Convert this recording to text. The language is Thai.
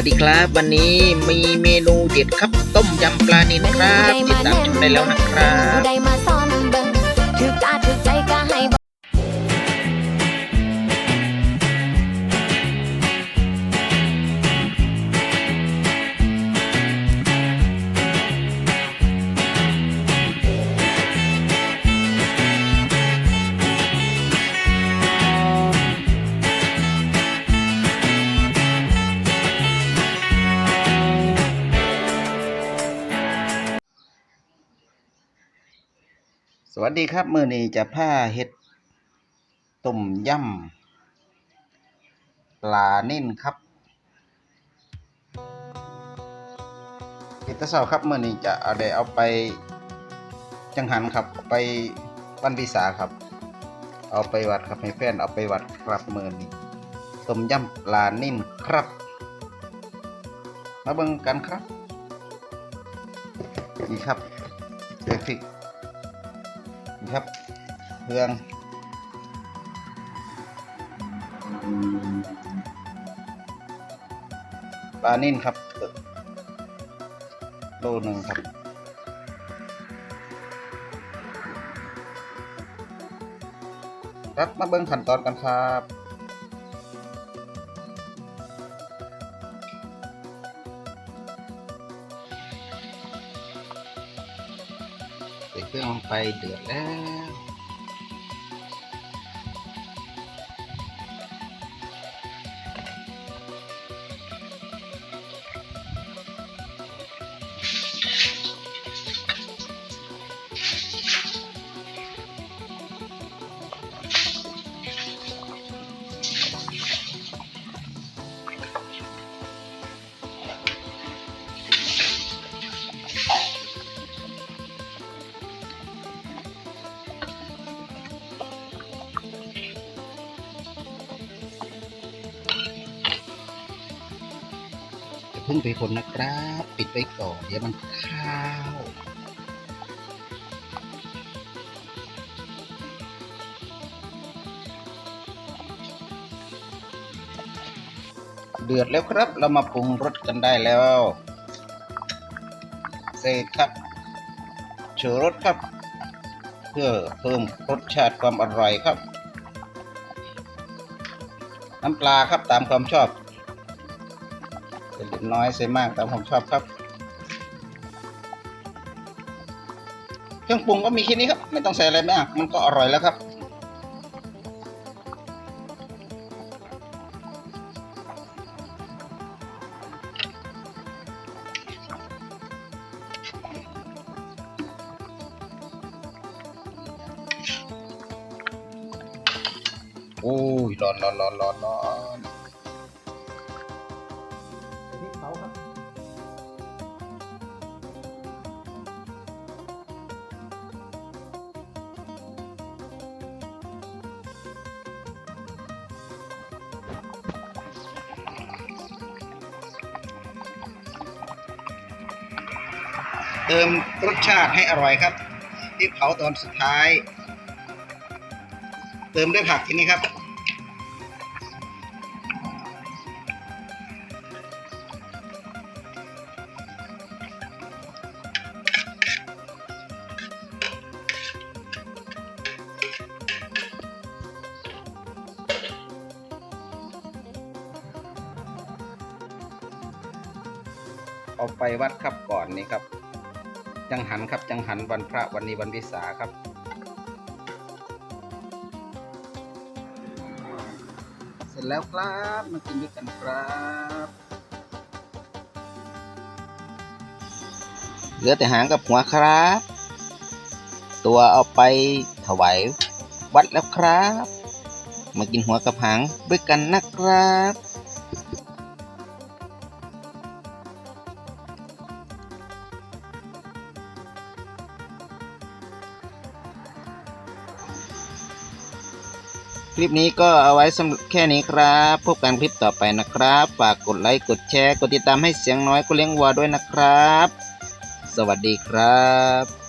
วัสดีครับ วันนี้มีเมนูเด็ดครับต้มยำปลานิลครับติดตามชมได้แล้วนะครับ วัสดีครับ มือนี้จะผ้าเฮ็ดต้มยำปลาเน่นครับเฮ็ดตะเช้าครับ มือนี้จะเอาได้เอาไปจังหันครับเอาไปวันวิสาครับ เอาไปวัดครับให้แฟนเอาไปวัดครับมือนี้ต้มยำปลาเน่นครับ มาเบิ่งกันครับ นี่ครับ ครับเรื่องปลานิ่นครับโลหนึ่งครับ ครับมาเบิ่งขั้นตอนกันครับ ใส่เครื่ พิ่งไปคนนะครับ ปิดไว้ก่อนเดี๋ยวมันข้าวเดือดแล้วครับ เรามาปรุงรสกันได้แล้วเสร็จครับชูรสครับ เพื่อเพิ่มรสชาติความอร่อยครับ น้ำปลาครับตามความชอบ น้อยใส่มากตามผมชอบครับ เครื่องปรุงก็มีแค่นี้ครับ ไม่ต้องใส่อะไรมากมันก็อร่อยแล้วครับโอ้ยร้อนร้อนร้อนร้อนร้อน เติมรสชาติให้อร่อยครับพริกเผาตอนสุดท้าย เติมด้วยผักทีนี้ครับ เอาไปวัดครับก่อนนี่ครับ จังหันครับ จังหันวันพระวันนี้วันวิสาครับ เสร็จแล้วครับมากินด้วยกันครับเหลือแต่หางกับหัวครับ ตัวเอาไปถวายวัดแล้วครับ มากินหัวกับหางด้วยกันนะครับ ลิปนี้ก็เอาไว้สำหรับแค่นี้ครับ พบกันคลิปต่อไปนะครับ ฝากกดไลค์ กดแชร์ กดติดตามให้เสียงน้อยก็เลี้ยงวัวด้วยนะครับ สวัสดีครับ